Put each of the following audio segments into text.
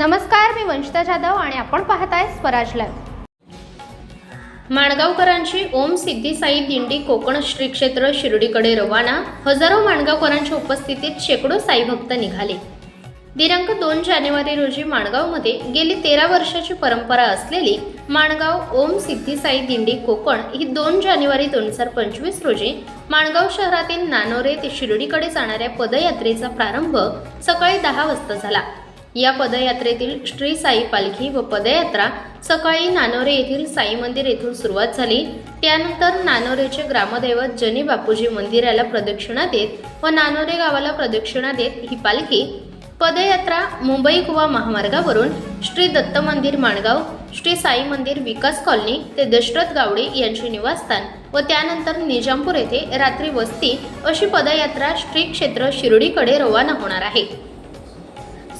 नमस्कार मी वंशिता जाधव आणि आपण पाहताय स्वराज लाईव्ह. माणगावकरांची ओम सिद्धी साई दिंडी कोकण श्री क्षेत्र शिर्डीकडे रवाना हजारो माणगावकरांच्या उपस्थितीत शेकडो साई भक्त निघाले. दिनांक दोन जानेवारी रोजी माणगावमध्ये गेली तेरा वर्षाची परंपरा असलेली माणगाव ओम सिद्धी साई दिंडी कोकण ही दोन जानेवारी दोन हजार पंचवीस रोजी माणगाव शहरातील नानोरे ते शिर्डीकडे जाणाऱ्या पदयात्रेचा प्रारंभ सकाळी दहा वाजता झाला. या पदयात्रेतील श्री साई पालखी व पदयात्रा सकाळी नानोरे येथील साई मंदिर येथून सुरुवात झाली. त्यानंतर नानोरेचे ग्रामदैवत जनी बापूजी मंदिराला प्रदक्षिणा देत व नानोरे गावाला प्रदक्षिणा देत ही पालखी पदयात्रा मुंबई गोवा महामार्गावरून श्री दत्त मंदिर माणगाव श्री साई मंदिर विकास कॉलनी ते दशरथ गावडे यांचे निवासस्थान व त्यानंतर निजामपूर येथे रात्री वस्ती अशी पदयात्रा श्री क्षेत्र शिर्डीकडे रवाना होणार आहे.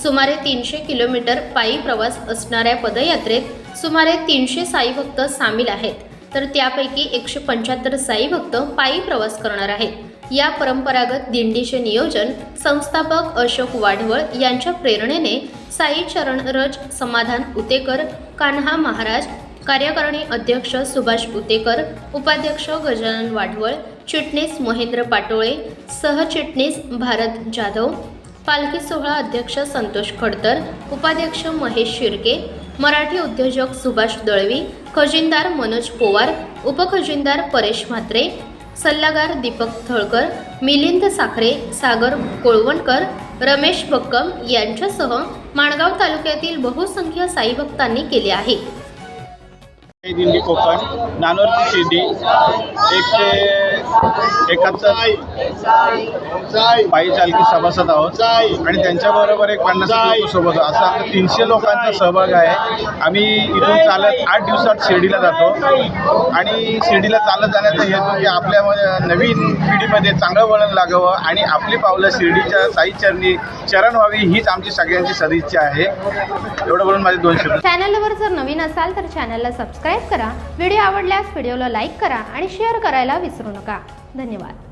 सुमारे तीनशे किलोमीटर पायी प्रवास असणाऱ्या पदयात्रेत सुमारे तीनशे साई भक्त सामील आहेत. तर त्यापैकी एकशे पंच्याहत्तर साई भक्त पायी प्रवास करणार आहेत. या परंपरागत दिंडीचे नियोजन संस्थापक अशोक वाढवळ यांच्या प्रेरणेने साई चरणरज समाधान उतेकर कान्हा महाराज कार्यकारिणी अध्यक्ष सुभाष उतेकर उपाध्यक्ष गजानन वाढवळ चिटणीस महेंद्र पाटोळे सहचिटणीस भारत जाधव पालखी सोहळा अध्यक्ष संतोष खडतर उपाध्यक्ष महेश शिर्के मराठी उद्योजक सुभाष दळवी खजिनदार मनोज पोवार उपखजिनदार परेश म्हात्रे सल्लागार दीपक थळकर मिलिंद साखरे सागर कोळवणकर रमेश बक्कम यांच्यासह माणगाव तालुक्यातील बहुसंख्य साई भक्तांनी केले आहे. दिंडी कोकण नानोरची शिर्डी एकशे एकाहत्तर. पायी चालकी सभासद आहोत. आणि त्यांच्याबरोबर एक पन्नास सोबत. असं आमचं तीनशे लोकांचा सहभाग आहे. आम्ही इथून चालत आठ दिवसात शिर्डीला जातो. आणि शिर्डीला चालत जाण्याचा हेतू की आपल्या नवीन पिढीमध्ये चांगलं वळण लागावं आणि आपली पावलं शिर्डीच्या साई चरणी चरण व्हावी हीच आमची सगळ्यांची सदिच्छा आहे. एवढं बोलून माझे दोन शब्द. चॅनलवर जर नवीन असाल तर चॅनलला सबस्क्राईब करा. व्हिडिओ आवडल्यास व्हिडिओला लाईक करा आणि शेअर करायला विसरू नका. धन्यवाद.